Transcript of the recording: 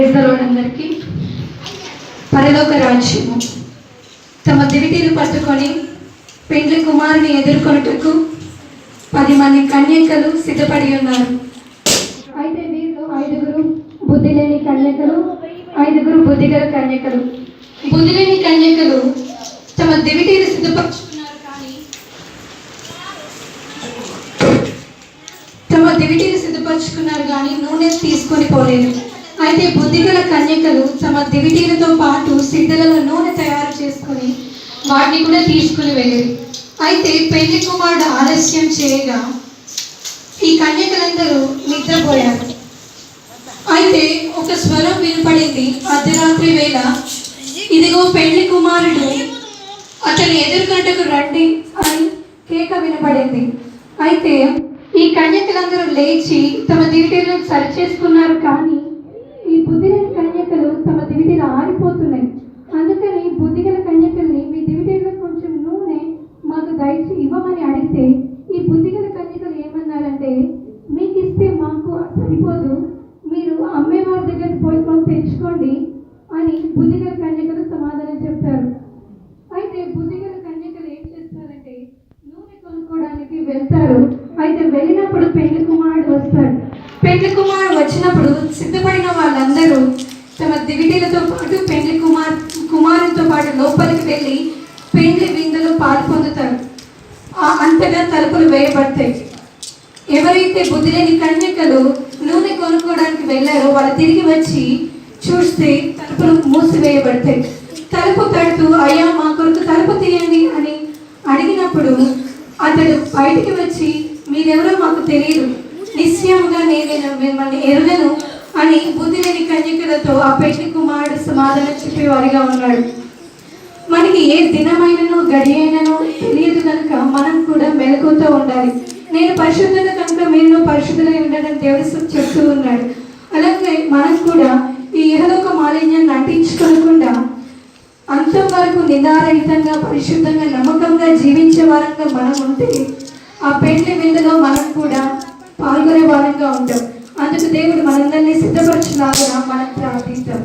అందరికీ పరలోక రాజ్యము తమ దివిటీలు పట్టుకొని పెండ్లి కుమారుని ఎదుర్కొనుటకు పది మంది కన్యకలు సిద్ధపడి ఉన్నారు. అయితే వీళ్ళు ఐదుగురు బుద్ధి లేని కన్యకలు ఐదుగురు బుద్ధిగల కన్యకలు. బుద్ధి లేని కన్యకలు తమ దివిటీలు సిద్ధపరచుకున్నారు కానీ తమ దివిటీలు సిద్ధపరుచుకున్నారు కానీ నూనె తీసుకొని పోలేదు. అయితే బుద్ధిగల కన్యకలు తమ దివిటీలతో పాటు సిద్ధలలో నూనె తయారు చేసుకొని వాటిని కూడా తీసుకుని వెళ్ళేది అయితే పెళ్ళి కుమారుడు ఆలస్యం చేయగా ఈ కన్యకలందరూ నిద్రపోయారు. అయితే ఒక స్వరం వినపడింది అర్ధరాత్రి వేళ. ఇదిగో పెళ్ళి కుమారుడు అతని ఎదురుగంటకు రండి అని కేక వినపడింది. అయితే ఈ కన్యకలందరూ లేచి తమ దివిటీలను సరిచేసుకున్నారు కానీ బుద్ధిలేని కన్యకలు తమ దివిటీలు ఆరిపోతున్నాయి. అందుకని బుద్ధిగల కన్యకల్ని మీ దివిటీలో కొంచెం నూనె మాకు దయచి ఇవ్వమని అడిగితే ఈ బుద్ధిగల కన్యకలు ఏమన్నారంటే మీకు ఇస్తే మాకు సరిపోదు. మీరు అమ్మేవారి దగ్గర పోయి కొంత తెచ్చుకోండి అని బుద్ధిగల కన్యకలు సమాధానం చెప్పారు. అయితే బుద్ధిగల కన్యకలు ఏం చేస్తారంటే నూనె కొనుక్కోవడానికి వెళ్తారు. అయితే వెళ్ళినప్పుడు పెళ్ళి కుమారుడు వస్తాడు. పెళ్ళి కుమారుడు వచ్చినప్పుడు సిద్ధపడిన వాళ్ళందరూ తమ దివిటీలతో పాటు పెండ్లి కుమార్ కుమారునితో పాటు లోపలికి వెళ్ళి పెండ్లి విందులో పాలు పొందుతారు. ఆ అంతగా తలుపులు వేయబడతాయి. ఎవరైతే బుద్ధి లేని కన్యకలు నూనె కొనుక్కోవడానికి వెళ్ళారో వాళ్ళు తిరిగి వచ్చి చూస్తే తలుపులు మూసివేయబడతాయి. తలుపు తడుతూ అయ్యా మా కొరకు తలుపు తీయండి అని అడిగినప్పుడు అతడు బయటికి వచ్చి మీరెవరో మాకు తెలియదు. నిశ్చయముగా నేను మిమ్మల్ని ఎరుగను అని బుద్ధి లేని కన్యకులతో ఆ పెళ్ళి కుమారుడు సమాధానం చెప్పేవారిగా ఉన్నాడు. మనకి ఏ దినమైనను గడి అయినను తెలియదు కనుక మనం కూడా మెలకుతో ఉండాలి. నేను పరిశుద్ధత కనుక మీరు పరిశుద్ధులై ఉండడం దేవుడు చెప్తూ ఉన్నాడు. అలాగే మనం కూడా ఈ ఇహలోక మాలిన్యాన్ని నటించుకోకుండా అంతం వరకు నిదారహితంగా పరిశుద్ధంగా నమ్మకంగా జీవించే వారంగా మనం ఉంటే ఆ పెండ్లి విందులో మనం కూడా పాల్గొనే వారంగా ఉంటాం అందుకు దేవుడు మనందరినీ సిద్ధపరచులాగా మనం ప్రార్థిస్తాం